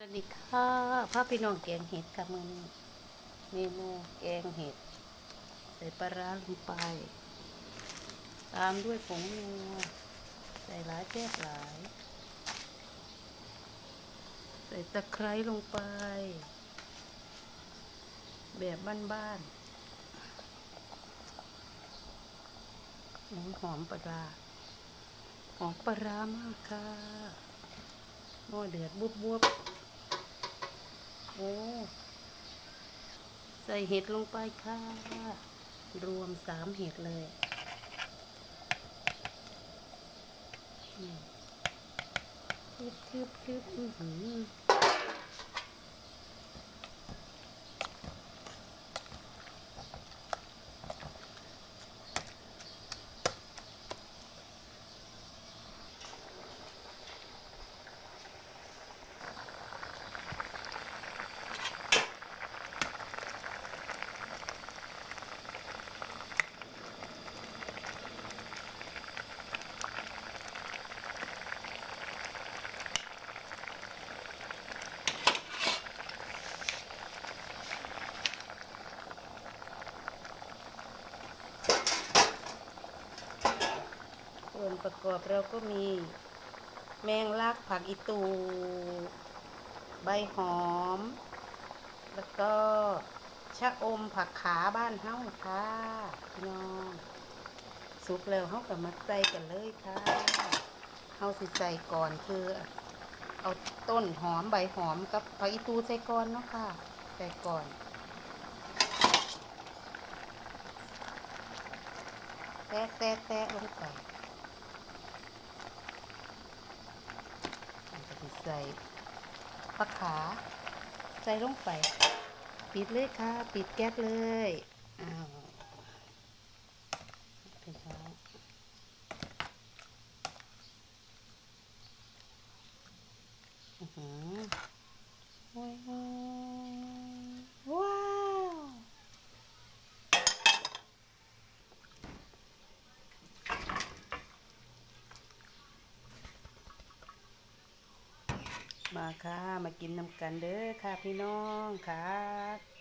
สวัสดีค่ะพ่อพี่น้องแกงเห็ดค่ะมือนี้เมนูแกงเห็ด ใส่ปลาร้าลงไป ตามด้วยผงนัวใส่หลายแซ่บหลาย ใส่ตะไคร้ลงไป แบบบ้านๆน้ำหอมปลาร้าหอมปลาร้ามากค่ะหม้อเดือดบุบๆ โอ้ใส่เห็ดลงไปค่ะ รวมสามเห็ดเลยอืมคืบคืบคืบอือหือ ส่วนประกอบเราก็มีแมงลักผักอีตู ใบหอม แล้วก็ชะอมผักขาบ้านเฮ้าค่ะพี่น้องสุกแล้วเฮ้ากับมาใส่กันเลยค่ะเฮ้าสิใส่ก่อนคือ เอาต้นหอมใบหอมกับผักอีตูใส่ก่อนเนาะค่ะใส่ก่อนแตะแตะแตะลงไปมันจะไป ใส่ปลาขา ใส่ลงไป ปิดเลยค่ะ ปิดแก๊สเลย อ้าวพี่น้องอื้อหือว้าวว้าว มาค่ะ มากินน้ำกันเด้อค่ะพี่น้องค่ะ